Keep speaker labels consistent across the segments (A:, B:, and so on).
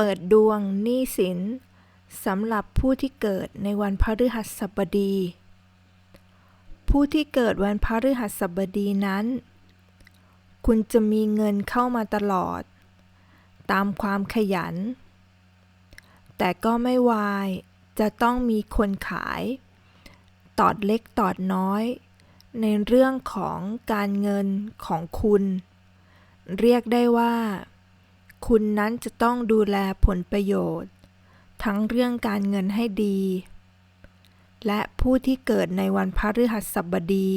A: เปิดดวงหนี้สินสำหรับผู้ที่เกิดในวันพฤหัสบดี ผู้ที่เกิดวันพฤหัสบดีนั้น คุณจะมีเงินเข้ามาตลอด ตามความขยัน แต่ก็ไม่วายจะต้องมีคนขาย ตอดเล็กตอดน้อย ในเรื่องของการเงินของคุณ เรียกได้ว่า คุณนั้นจะต้องดูแลผลประโยชน์ ทั้งเรื่องการเงินให้ดี และผู้ที่เกิดในวันพฤหัสบดี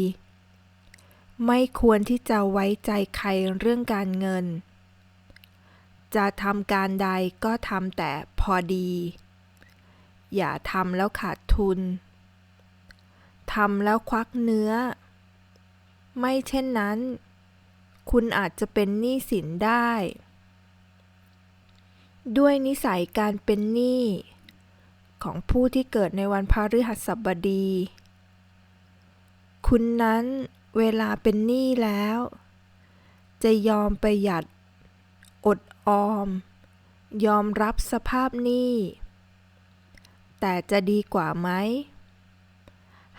A: ไม่ควรที่จะไว้ใจใครเรื่องการเงิน จะทำการใดก็ทำแต่พอดี อย่าทำแล้วขาดทุนทำแล้วควักเนื้อ ไม่เช่นนั้น คุณอาจจะเป็นหนี้สินได้ ด้วยนิสัยการเป็นหนี้ของผู้ที่เกิดในวันพฤหัสบดี คุณนั้นเวลาเป็นหนี้แล้ว จะยอมประหยัด อดออม ยอมรับสภาพหนี้ แต่จะดีกว่าไหม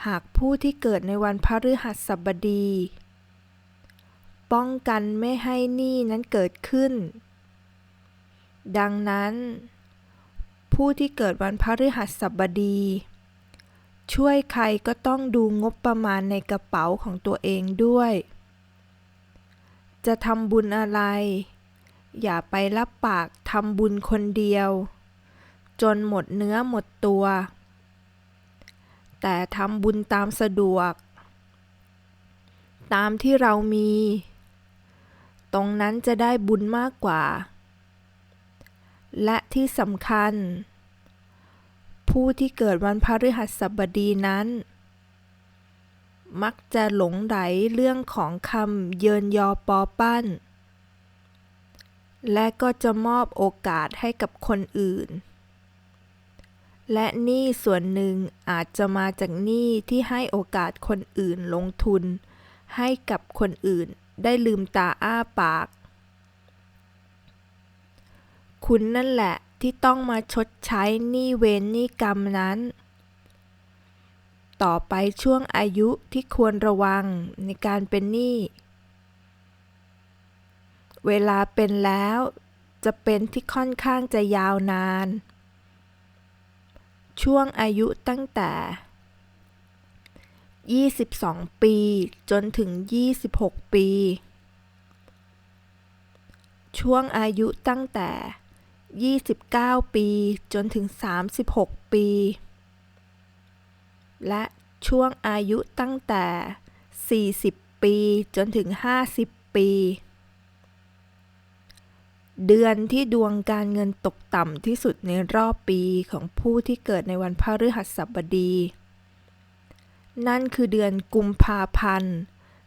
A: หากผู้ที่เกิดในวันพฤหัสบดี ป้องกันไม่ให้หนี้นั้นเกิดขึ้น ดังนั้น ผู้ที่เกิดวันพฤหัสบดี ช่วยใครก็ต้องดูงบประมาณในกระเป๋าของตัวเองด้วย จะทำบุญอะไร อย่าไปรับปากทำบุญคนเดียว จนหมดเนื้อหมดตัว แต่ทำบุญตามสะดวก ตามที่เรามี ตรงนั้นจะได้บุญมากกว่า และที่สำคัญ ผู้ที่เกิดวันพฤหัสบดีนั้น มักจะหลงไหลเรื่องของคำเยินยอปอปั้น และก็จะมอบโอกาสให้กับคนอื่น และหนี้ส่วนหนึ่งอาจจะมาจากหนี้ที่ให้โอกาสคนอื่นลงทุน ให้กับคนอื่นได้ลืมตาอ้าปาก คุณนั่นแหละที่ต้องมาชดใช้หนี้เวรหนี้กรรมนั้น ต่อไปช่วงอายุที่ควรระวังในการเป็นหนี้ เวลาเป็นแล้วจะเป็นที่ค่อนข้างจะยาวนาน ช่วงอายุตั้งแต่ 22 ปีจนถึง 26 ปี ช่วงอายุตั้งแต่ 29 ปี จนถึง 36 ปี และช่วงอายุตั้งแต่ 40 ปี จนถึง 50 ปี เดือนที่ดวงการเงินตกต่ำที่สุดในรอบปีของผู้ที่เกิดในวันพฤหัสบดี นั่นคือเดือนกุมภาพันธ์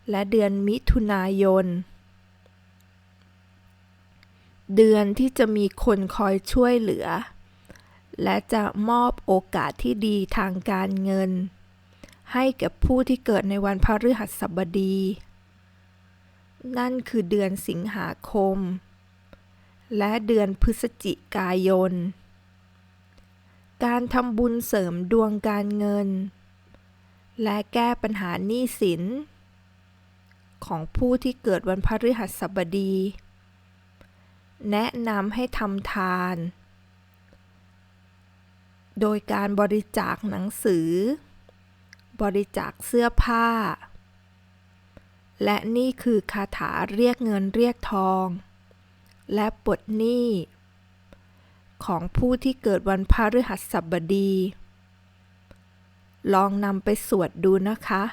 A: และเดือนมิถุนายน เดือนที่จะมีคนคอยช่วยเหลือ และจะมอบโอกาสที่ดีทางการเงิน ให้กับผู้ที่เกิดในวันพฤหัสบดี นั่นคือเดือนสิงหาคม และเดือนพฤศจิกายน การทำบุญเสริมดวงการเงิน และแก้ปัญหาหนี้สิน ของผู้ที่เกิดวันพฤหัสบดี แนะนำให้ทำทาน โดยการบริจาคหนังสือ บริจาคเสื้อผ้า และนี่คือคาถาเรียกเงินเรียกทอง และปลดหนี้ ของผู้ที่เกิดวันพฤหัสบดี ลองนำไปสวดดูนะคะ